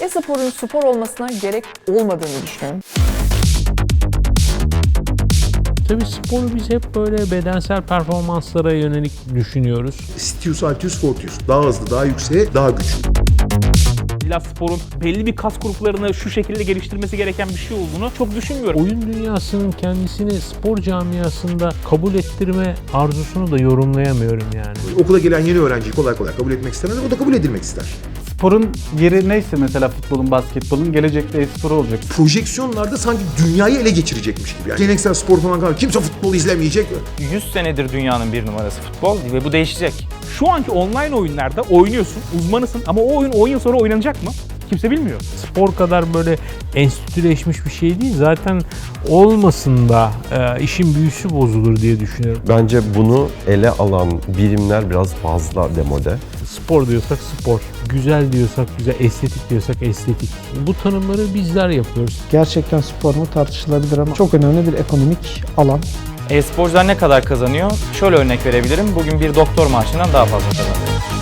E-sporun spor olmasına gerek olmadığını düşünüyorum. Tabii sporu biz hep böyle bedensel performanslara yönelik düşünüyoruz. Stius Altius Fortius. Daha hızlı, daha yükseğe, daha güçlü. İlla sporun belli bir kas gruplarını şu şekilde geliştirmesi gereken bir şey olduğunu çok düşünmüyorum. Oyun dünyasının kendisini spor camiasında kabul ettirme arzusunu da yorumlayamıyorum yani. Okula gelen yeni öğrenciyi kolay kolay kabul etmek istemez, o da kabul edilmek ister. Sporun yeri neyse mesela futbolun, basketbolun gelecekte e-sporu olacak. Projeksiyonlarda sanki dünyayı ele geçirecekmiş gibi. Yani geleneksel spor falan kalır. Kimse futbol izlemeyecek. 100 senedir dünyanın bir numarası futbol ve bu değişecek. Şu anki online oyunlarda oynuyorsun, uzmanısın ama o oyun 10 yıl sonra oynanacak mı? Kimse bilmiyor. Spor kadar böyle enstitüleşmiş bir şey değil. Zaten olmasın da e, işin büyüsü bozulur diye düşünüyorum. Bence bunu ele alan birimler biraz fazla demode. Spor diyorsak spor, güzel diyorsak güzel, estetik diyorsak estetik. Bu tanımları bizler yapıyoruz. gerçekten spor mu tartışılabilir ama çok önemli bir ekonomik alan. E-sporcular ne kadar kazanıyor? Şöyle örnek verebilirim. Bugün bir doktor maaşından daha fazla kazanıyor.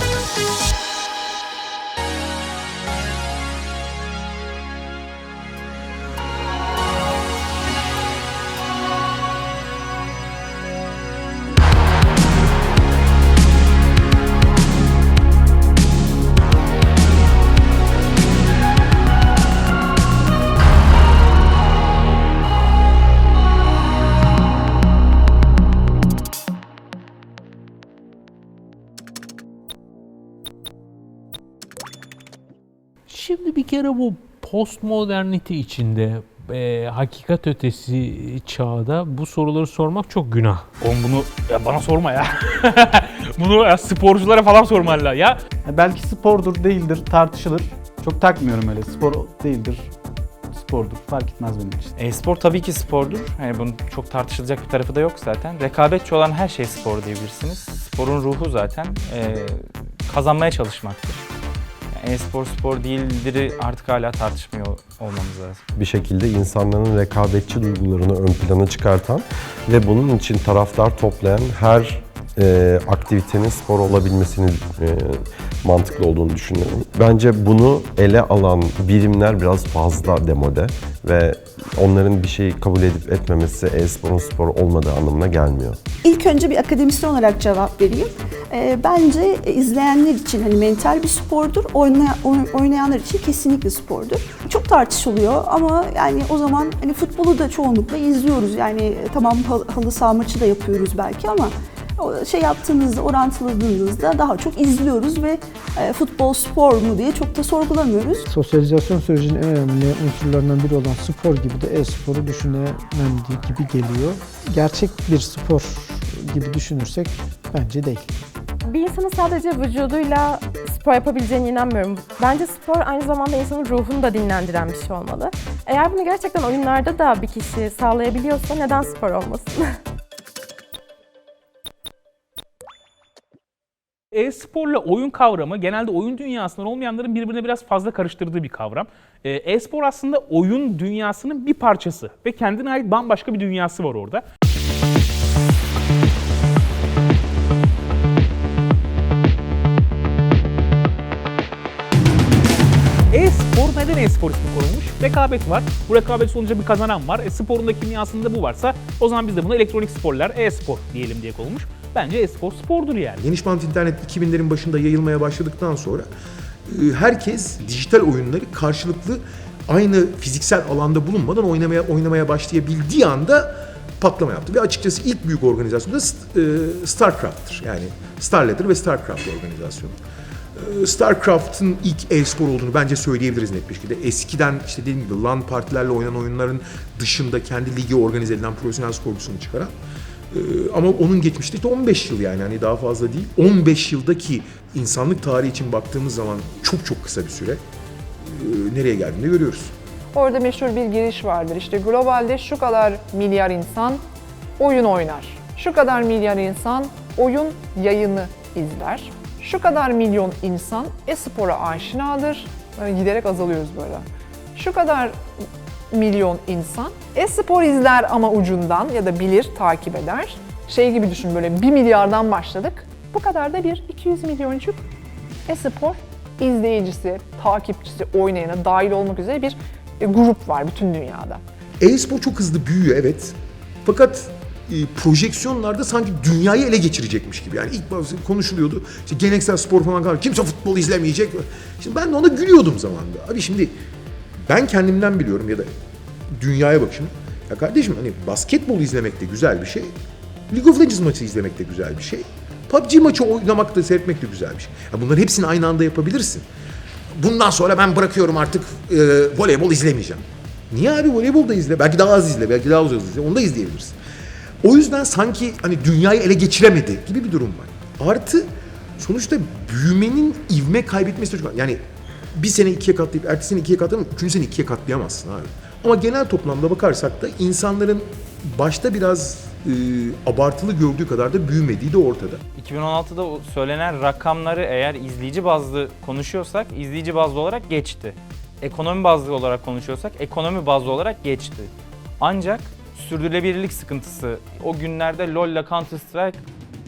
Şimdi bir kere bu postmodernite içinde e, hakikat ötesi çağda bu soruları sormak çok günah. Oğlum bunu ya bana sorma ya. bunu ya sporculara falan sorman lazım. Ya Belki spordur, değildir, tartışılır. Çok takmıyorum öyle. Spor değildir, spordur. Fark etmez benim için. E-spor tabii ki spordur. Yani bunun çok tartışılacak bir tarafı da yok zaten. Rekabetçi olan her şey spor diyebilirsiniz. Sporun ruhu zaten e, kazanmaya çalışmaktır. E-spor spor değildir artık hala tartışmıyor olmamız lazım. Bir şekilde insanların rekabetçi duygularını ön plana çıkartan ve bunun için taraftar toplayan her e, aktivitenin spor olabilmesini e, mantıklı olduğunu düşünüyorum. Bence bunu ele alan birimler biraz fazla demode ve onların bir şeyi kabul edip etmemesi e-sporun spor olmadığı anlamına gelmiyor. İlk önce bir akademisyen olarak cevap vereyim. Ee, bence izleyenler için hani mental bir spordur, oynaya- oyn- oynayanlar için kesinlikle spordur. Çok tartışılıyor ama yani o zaman hani futbolu da çoğunlukla izliyoruz. Yani e, tamam hal- halı saha maçı da yapıyoruz belki ama şey yaptığınızda, orantıladığınızda daha çok izliyoruz ve e, futbol spor mu diye çok da sorgulamıyoruz. Sosyalizasyon sürecinin en önemli unsurlarından biri olan spor gibi de e-sporu düşünemem gibi geliyor. Gerçek bir spor gibi düşünürsek bence değil. Bir insanın sadece vücuduyla spor yapabileceğine inanmıyorum. Bence spor aynı zamanda insanın ruhunu da dinlendiren bir şey olmalı. Eğer bunu gerçekten oyunlarda da bir kişi sağlayabiliyorsa neden spor olmasın? e-sporla oyun kavramı genelde oyun dünyasından olmayanların birbirine biraz fazla karıştırdığı bir kavram. E, E-spor aslında oyun dünyasının bir parçası ve kendine ait bambaşka bir dünyası var orada. Neden e-spor ismi konulmuş? Rekabet var. Bu rekabet sonucu bir kazanan var. E, sporun da kimyasında bu varsa o zaman biz de buna elektronik sporlar, e-spor diyelim diye konulmuş. Bence e-spor spordur yani. Geniş bant internet 2000'lerin başında yayılmaya başladıktan sonra e, herkes dijital oyunları karşılıklı aynı fiziksel alanda bulunmadan oynamaya oynamaya başlayabildiği anda patlama yaptı. Ve açıkçası ilk büyük organizasyon da e, StarCraft'tır. Yani Starladder ve StarCraft organizasyonu. E, StarCraft'ın ilk e-spor olduğunu bence söyleyebiliriz net bir şekilde. Eskiden işte dediğim gibi LAN partilerle oynanan oyunların dışında kendi ligi organize edilen profesyonel sporcusunu çıkaran ee, ama onun geçmişte işte 15 yıl yani hani daha fazla değil. 15 yıldaki insanlık tarihi için baktığımız zaman çok çok kısa bir süre. Ee, nereye geldiğini görüyoruz. Orada meşhur bir giriş vardır. İşte globalde şu kadar milyar insan oyun oynar. Şu kadar milyar insan oyun yayını izler. Şu kadar milyon insan e-spora aşinadır. Böyle giderek azalıyoruz böyle. Şu kadar milyon insan e-spor izler ama ucundan ya da bilir, takip eder. Şey gibi düşün böyle 1 milyardan başladık. Bu kadar da bir 200 milyoncuk e-spor izleyicisi, takipçisi, oynayanı dahil olmak üzere bir e, grup var bütün dünyada. E-spor çok hızlı büyüyor evet. Fakat projeksiyonlarda sanki dünyayı ele geçirecekmiş gibi. Yani ilk bazı konuşuluyordu. İşte geleneksel spor falan kaldı. Kimse futbol izlemeyecek. Şimdi ben de ona gülüyordum zamanında. Abi şimdi ben kendimden biliyorum ya da dünyaya bakışım. Ya kardeşim hani basketbol izlemek de güzel bir şey. League of Legends maçı izlemek de güzel bir şey. PUBG maçı oynamak da seyretmek de güzel bir şey. Ya bunların hepsini aynı anda yapabilirsin. Bundan sonra ben bırakıyorum artık e, voleybol izlemeyeceğim. Niye abi voleybol da izle? Belki daha az izle, belki daha az izle. Onu da izleyebilirsin. O yüzden sanki hani dünyayı ele geçiremedi gibi bir durum var. Artı sonuçta büyümenin ivme kaybetmesi çok Yani bir sene ikiye katlayıp ertesi sene ikiye katlayıp üçüncü sene ikiye katlayamazsın abi. Ama genel toplamda bakarsak da insanların başta biraz e, abartılı gördüğü kadar da büyümediği de ortada. 2016'da o söylenen rakamları eğer izleyici bazlı konuşuyorsak izleyici bazlı olarak geçti. Ekonomi bazlı olarak konuşuyorsak ekonomi bazlı olarak geçti. Ancak sürdürülebilirlik sıkıntısı o günlerde LoL ile Counter Strike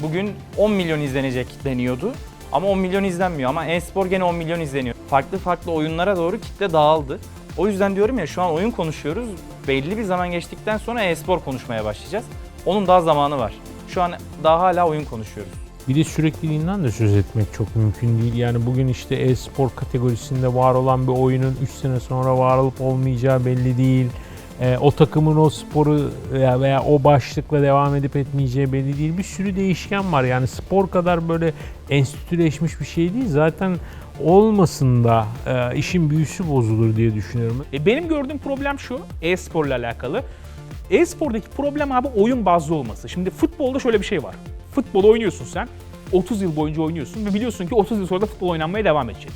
bugün 10 milyon izlenecek deniyordu. Ama 10 milyon izlenmiyor ama e-spor gene 10 milyon izleniyor. Farklı farklı oyunlara doğru kitle dağıldı. O yüzden diyorum ya şu an oyun konuşuyoruz. Belli bir zaman geçtikten sonra e-spor konuşmaya başlayacağız. Onun daha zamanı var. Şu an daha hala oyun konuşuyoruz. Bir de sürekliliğinden de söz etmek çok mümkün değil. Yani bugün işte e-spor kategorisinde var olan bir oyunun 3 sene sonra var olup olmayacağı belli değil. Ee, o takımın o sporu veya, o başlıkla devam edip etmeyeceği belli değil. Bir sürü değişken var. Yani spor kadar böyle enstitüleşmiş bir şey değil. Zaten olmasın da e, işin büyüsü bozulur diye düşünüyorum. E, benim gördüğüm problem şu, e-sporla alakalı. E-spordaki problem abi oyun bazlı olması. Şimdi futbolda şöyle bir şey var. Futbol oynuyorsun sen, 30 yıl boyunca oynuyorsun ve biliyorsun ki 30 yıl sonra da futbol oynanmaya devam edecek.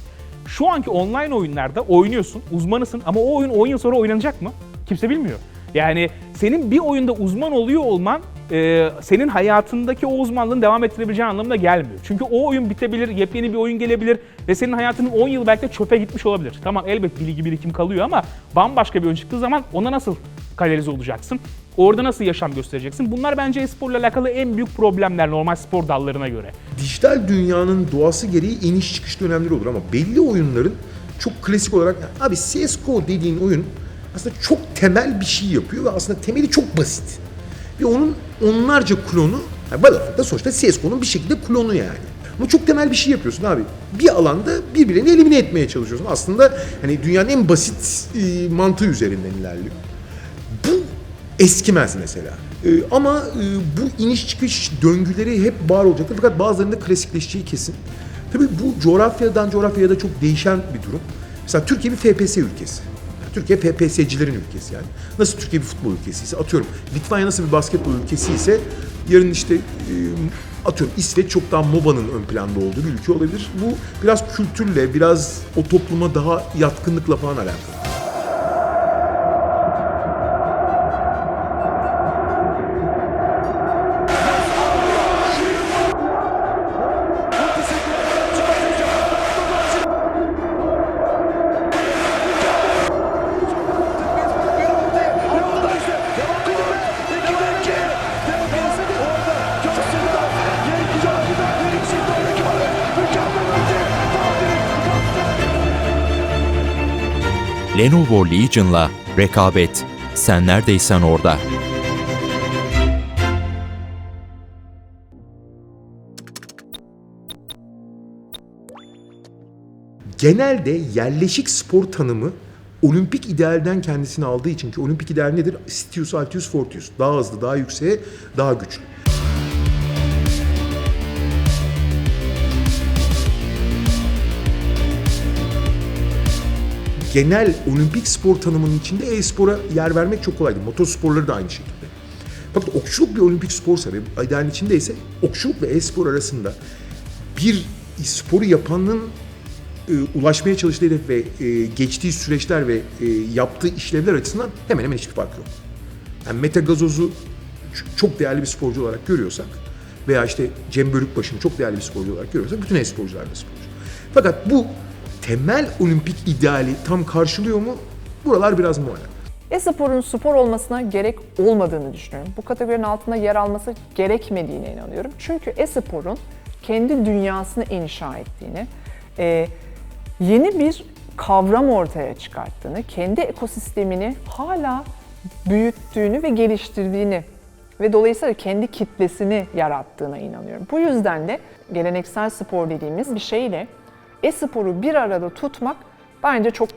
Şu anki online oyunlarda oynuyorsun, uzmanısın ama o oyun 10 yıl sonra oynanacak mı? Kimse bilmiyor. Yani senin bir oyunda uzman oluyor olman e, senin hayatındaki o uzmanlığın devam ettirebileceğin anlamına gelmiyor. Çünkü o oyun bitebilir, yepyeni bir oyun gelebilir ve senin hayatının 10 yıl belki de çöpe gitmiş olabilir. Tamam elbet bilgi birikim kalıyor ama bambaşka bir oyun çıktığı zaman ona nasıl kanalize olacaksın? Orada nasıl yaşam göstereceksin? Bunlar bence e-sporla alakalı en büyük problemler normal spor dallarına göre. dijital dünyanın doğası gereği iniş çıkış dönemleri olur ama belli oyunların çok klasik olarak abi CSGO dediğin oyun aslında çok temel bir şey yapıyor ve aslında temeli çok basit. Ve onun onlarca klonu, yani Battlefield'da sonuçta CSGO'nun bir şekilde klonu yani. Ama çok temel bir şey yapıyorsun abi. Bir alanda birbirlerini elimine etmeye çalışıyorsun. Aslında hani dünyanın en basit e, mantığı üzerinden ilerliyor. Bu eskimez mesela. Ee, ama e, bu iniş çıkış döngüleri hep var olacaktır. Fakat bazılarında klasikleşeceği kesin. Tabii bu coğrafyadan coğrafyaya da çok değişen bir durum. Mesela Türkiye bir FPS ülkesi. Türkiye FPS'cilerin ülkesi yani. Nasıl Türkiye bir futbol ülkesi ise atıyorum Litvanya nasıl bir basketbol ülkesi ise yarın işte atıyorum İsveç çok daha MOBA'nın ön planda olduğu bir ülke olabilir. Bu biraz kültürle, biraz o topluma daha yatkınlıkla falan alakalı. Lenovo Legion'la rekabet sen neredeysen orada. genelde yerleşik spor tanımı olimpik idealden kendisini aldığı için ki olimpik ideal nedir? Stius, Altius, Fortius. Daha hızlı, daha yükseğe, daha güçlü. Genel olimpik spor tanımının içinde e-spora yer vermek çok kolaydı. Motosporları da aynı şekilde. Fakat okçuluk bir olimpik sporsa ve idealin içindeyse okçuluk ve e-spor arasında bir sporu yapanın e, ulaşmaya çalıştığı hedef ve e, geçtiği süreçler ve e, yaptığı işlevler açısından hemen hemen hiçbir fark yok. Yani Mete Gazoz'u çok değerli bir sporcu olarak görüyorsak veya işte Cem Bölükbaşı'nı çok değerli bir sporcu olarak görüyorsak bütün e-sporcular da sporcu. Fakat bu temel olimpik ideali tam karşılıyor mu? Buralar biraz muallak. E-sporun spor olmasına gerek olmadığını düşünüyorum. Bu kategorinin altında yer alması gerekmediğine inanıyorum. Çünkü e-sporun kendi dünyasını inşa ettiğini, e, yeni bir kavram ortaya çıkarttığını, kendi ekosistemini hala büyüttüğünü ve geliştirdiğini ve dolayısıyla kendi kitlesini yarattığına inanıyorum. Bu yüzden de geleneksel spor dediğimiz bir şeyle e-sporu bir arada tutmak bence çok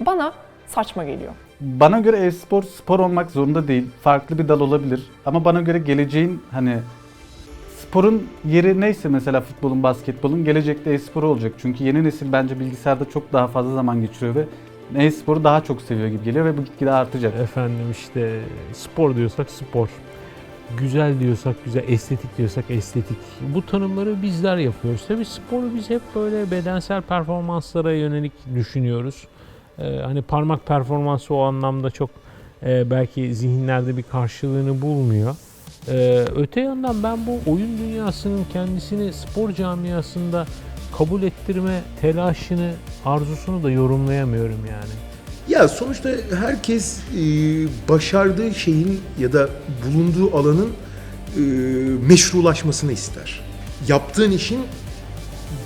bana saçma geliyor. Bana göre e-spor spor olmak zorunda değil. Farklı bir dal olabilir. Ama bana göre geleceğin hani sporun yeri neyse mesela futbolun, basketbolun gelecekte e-spor olacak. Çünkü yeni nesil bence bilgisayarda çok daha fazla zaman geçiriyor ve e-sporu daha çok seviyor gibi geliyor ve bu gitgide artacak. Efendim işte spor diyorsak spor. Güzel diyorsak güzel, estetik diyorsak estetik. Bu tanımları bizler yapıyoruz. Tabii sporu biz hep böyle bedensel performanslara yönelik düşünüyoruz. Ee, hani parmak performansı o anlamda çok e, belki zihinlerde bir karşılığını bulmuyor. Ee, öte yandan ben bu oyun dünyasının kendisini spor camiasında kabul ettirme telaşını, arzusunu da yorumlayamıyorum yani. Ya sonuçta herkes e, başardığı şeyin ya da bulunduğu alanın e, meşrulaşmasını ister. Yaptığın işin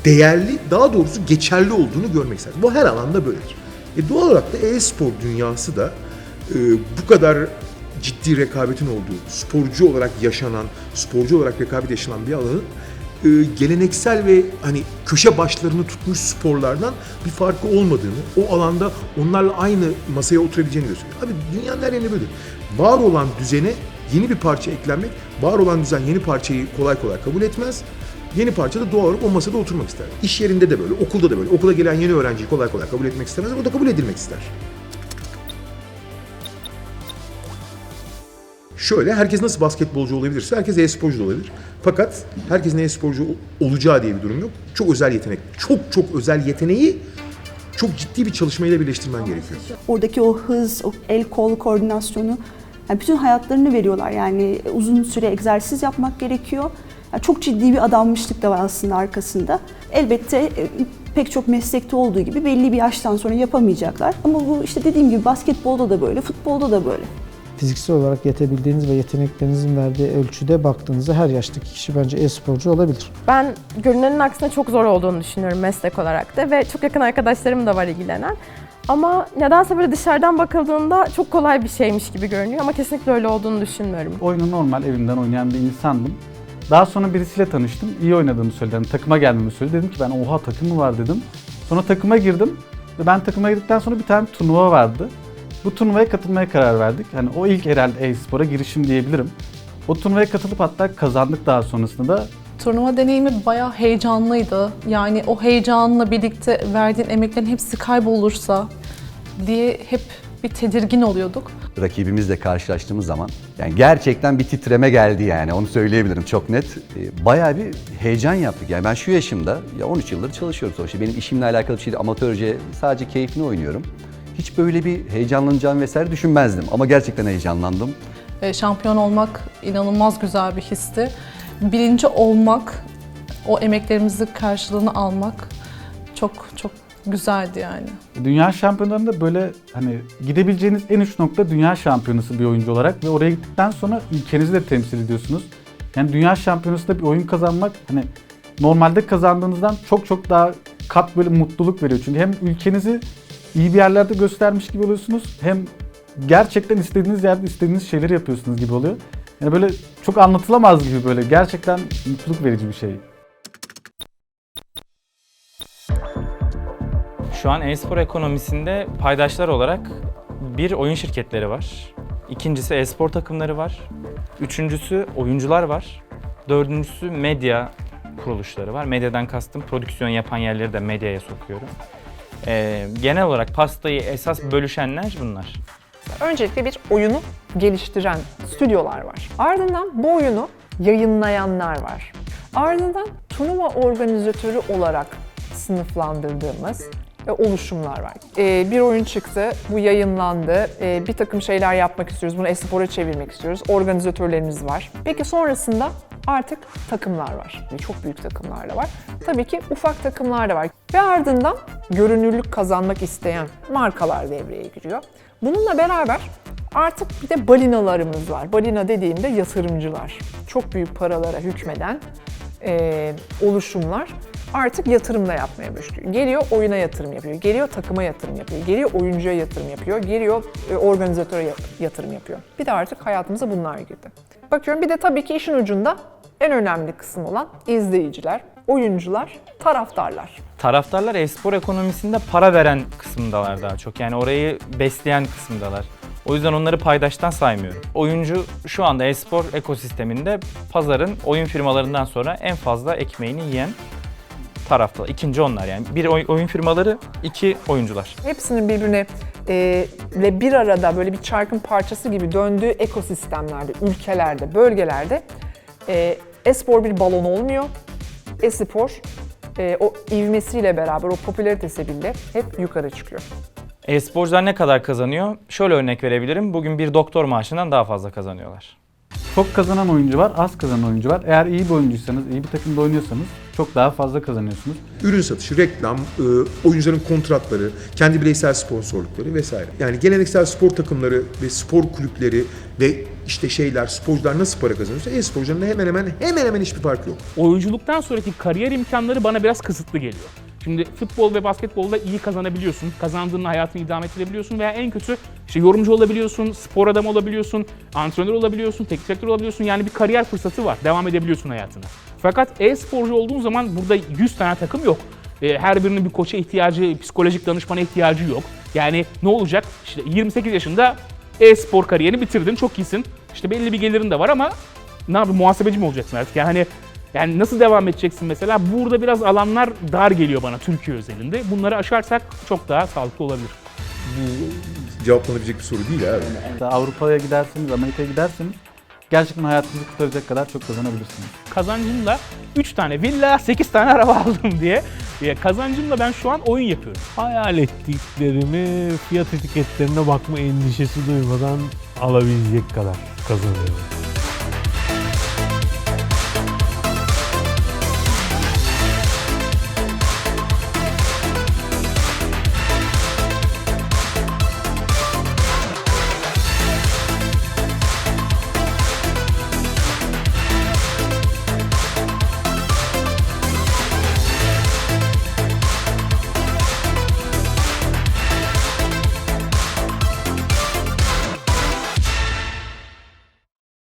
değerli, daha doğrusu geçerli olduğunu görmek ister. Bu her alanda böyledir. E doğal olarak da e-spor dünyası da e, bu kadar ciddi rekabetin olduğu, sporcu olarak yaşanan, sporcu olarak rekabet yaşanan bir alanın e, geleneksel ve hani köşe başlarını tutmuş sporlardan bir farkı olmadığını, o alanda onlarla aynı masaya oturabileceğini gösteriyor. Abi dünyanın her yerinde böyle. Var olan düzene yeni bir parça eklenmek, var olan düzen yeni parçayı kolay kolay kabul etmez. Yeni parça da doğal olarak o masada oturmak ister. İş yerinde de böyle, okulda da böyle. Okula gelen yeni öğrenciyi kolay kolay kabul etmek istemez ama o da kabul edilmek ister. Şöyle, herkes nasıl basketbolcu olabilirse herkes e-sporcu da olabilir. Fakat herkesin e-sporcu olacağı diye bir durum yok. Çok özel yetenek, çok çok özel yeteneği çok ciddi bir çalışmayla birleştirmen gerekiyor. Oradaki o hız, o el kol koordinasyonu yani bütün hayatlarını veriyorlar. Yani uzun süre egzersiz yapmak gerekiyor. Yani çok ciddi bir adanmışlık da var aslında arkasında. Elbette e, pek çok meslekte olduğu gibi belli bir yaştan sonra yapamayacaklar. Ama bu işte dediğim gibi basketbolda da böyle, futbolda da böyle. Fiziksel olarak yetebildiğiniz ve yeteneklerinizin verdiği ölçüde baktığınızda her yaştaki kişi bence e-sporcu olabilir. Ben görünenin aksine çok zor olduğunu düşünüyorum meslek olarak da ve çok yakın arkadaşlarım da var ilgilenen. Ama nedense böyle dışarıdan bakıldığında çok kolay bir şeymiş gibi görünüyor ama kesinlikle öyle olduğunu düşünmüyorum. Oyunu normal evimden oynayan bir insandım. Daha sonra birisiyle tanıştım. İyi oynadığımı söyledi. Yani takıma gelmemi söyledi. Dedim ki ben oha takımı var dedim. Sonra takıma girdim. Ve ben takıma girdikten sonra bir tane turnuva vardı. Bu turnuvaya katılmaya karar verdik. Hani o ilk herhalde e-spora girişim diyebilirim. O turnuvaya katılıp hatta kazandık daha sonrasında da. Turnuva deneyimi bayağı heyecanlıydı. Yani o heyecanla birlikte verdiğin emeklerin hepsi kaybolursa diye hep bir tedirgin oluyorduk. rakibimizle karşılaştığımız zaman yani gerçekten bir titreme geldi yani onu söyleyebilirim çok net. Ee, Bayağı bir heyecan yaptık. Yani ben şu yaşımda ya 13 yıldır çalışıyorum sonuçta. Benim işimle alakalı bir şey değil. Amatörce sadece keyfini oynuyorum. Hiç böyle bir heyecanlanacağım vesaire düşünmezdim ama gerçekten heyecanlandım. Ve şampiyon olmak inanılmaz güzel bir histi. Birinci olmak, o emeklerimizin karşılığını almak çok çok güzeldi yani. Dünya şampiyonlarında böyle hani gidebileceğiniz en uç nokta dünya şampiyonası bir oyuncu olarak ve oraya gittikten sonra ülkenizi de temsil ediyorsunuz. Yani dünya şampiyonasında bir oyun kazanmak hani normalde kazandığınızdan çok çok daha kat böyle mutluluk veriyor. Çünkü hem ülkenizi iyi bir yerlerde göstermiş gibi oluyorsunuz hem gerçekten istediğiniz yerde istediğiniz şeyleri yapıyorsunuz gibi oluyor. Yani böyle çok anlatılamaz gibi böyle gerçekten mutluluk verici bir şey. Şu an e-spor ekonomisinde paydaşlar olarak bir oyun şirketleri var. İkincisi e-spor takımları var. Üçüncüsü oyuncular var. Dördüncüsü medya kuruluşları var. Medyadan kastım prodüksiyon yapan yerleri de medyaya sokuyorum. Ee, genel olarak pastayı esas bölüşenler bunlar. Öncelikle bir oyunu geliştiren stüdyolar var. Ardından bu oyunu yayınlayanlar var. Ardından turnuva organizatörü olarak sınıflandırdığımız e, oluşumlar var. E, bir oyun çıktı, bu yayınlandı, e, bir takım şeyler yapmak istiyoruz, bunu espora çevirmek istiyoruz, organizatörlerimiz var. Peki sonrasında artık takımlar var. Çok büyük takımlar da var. Tabii ki ufak takımlar da var. Ve ardından görünürlük kazanmak isteyen markalar devreye giriyor. Bununla beraber artık bir de balinalarımız var. Balina dediğimde yatırımcılar. Çok büyük paralara hükmeden e, oluşumlar. artık yatırımla yapmaya başlıyor. Geliyor oyuna yatırım yapıyor, geliyor takıma yatırım yapıyor, geliyor oyuncuya yatırım yapıyor, geliyor e, organizatöre ya- yatırım yapıyor. Bir de artık hayatımıza bunlar girdi. Bakıyorum bir de tabii ki işin ucunda en önemli kısım olan izleyiciler, oyuncular, taraftarlar. Taraftarlar e-spor ekonomisinde para veren kısımdalar daha çok. Yani orayı besleyen kısımdalar. O yüzden onları paydaştan saymıyorum. Oyuncu şu anda e-spor ekosisteminde pazarın oyun firmalarından sonra en fazla ekmeğini yiyen tarafta. İkinci onlar yani. Bir oy- oyun firmaları, iki oyuncular. Hepsinin birbirine e, ve bir arada böyle bir çarkın parçası gibi döndüğü ekosistemlerde, ülkelerde, bölgelerde e, e-spor bir balon olmuyor. E-spor e, o ivmesiyle beraber, o popülaritesiyle hep yukarı çıkıyor. E-sporcular ne kadar kazanıyor? Şöyle örnek verebilirim. Bugün bir doktor maaşından daha fazla kazanıyorlar. Çok kazanan oyuncu var, az kazanan oyuncu var. Eğer iyi bir oyuncuysanız, iyi bir takımda oynuyorsanız çok daha fazla kazanıyorsunuz. Ürün satışı, reklam, e, oyuncuların kontratları, kendi bireysel sponsorlukları vesaire. Yani geleneksel spor takımları ve spor kulüpleri ve işte şeyler, sporcular nasıl para kazanıyorsa e-sporcuların da hemen hemen hemen hemen hiçbir farkı yok. oyunculuktan sonraki kariyer imkanları bana biraz kısıtlı geliyor. Şimdi futbol ve basketbolda iyi kazanabiliyorsun. Kazandığın hayatını idame ettirebiliyorsun veya en kötü işte yorumcu olabiliyorsun, spor adamı olabiliyorsun, antrenör olabiliyorsun, teknik direktör olabiliyorsun. Yani bir kariyer fırsatı var. Devam edebiliyorsun hayatına. Fakat e-sporcu olduğun zaman burada 100 tane takım yok. E, Her birinin bir koça ihtiyacı, psikolojik danışmana ihtiyacı yok. Yani ne olacak? İşte 28 yaşında e-spor kariyerini bitirdin, çok iyisin. İşte belli bir gelirin de var ama ne yapayım muhasebeci mi olacaksın artık? Yani hani yani nasıl devam edeceksin mesela? Burada biraz alanlar dar geliyor bana Türkiye özelinde. Bunları aşarsak çok daha sağlıklı olabilir. Bu cevaplanabilecek bir soru değil abi. Mesela Avrupa'ya giderseniz, Amerika'ya giderseniz gerçekten hayatınızı kurtaracak kadar çok kazanabilirsiniz. Kazancımla 3 tane villa, 8 tane araba aldım diye. Ya kazancımla ben şu an oyun yapıyorum. Hayal ettiklerimi fiyat etiketlerine bakma endişesi duymadan alabilecek kadar kazanıyorum.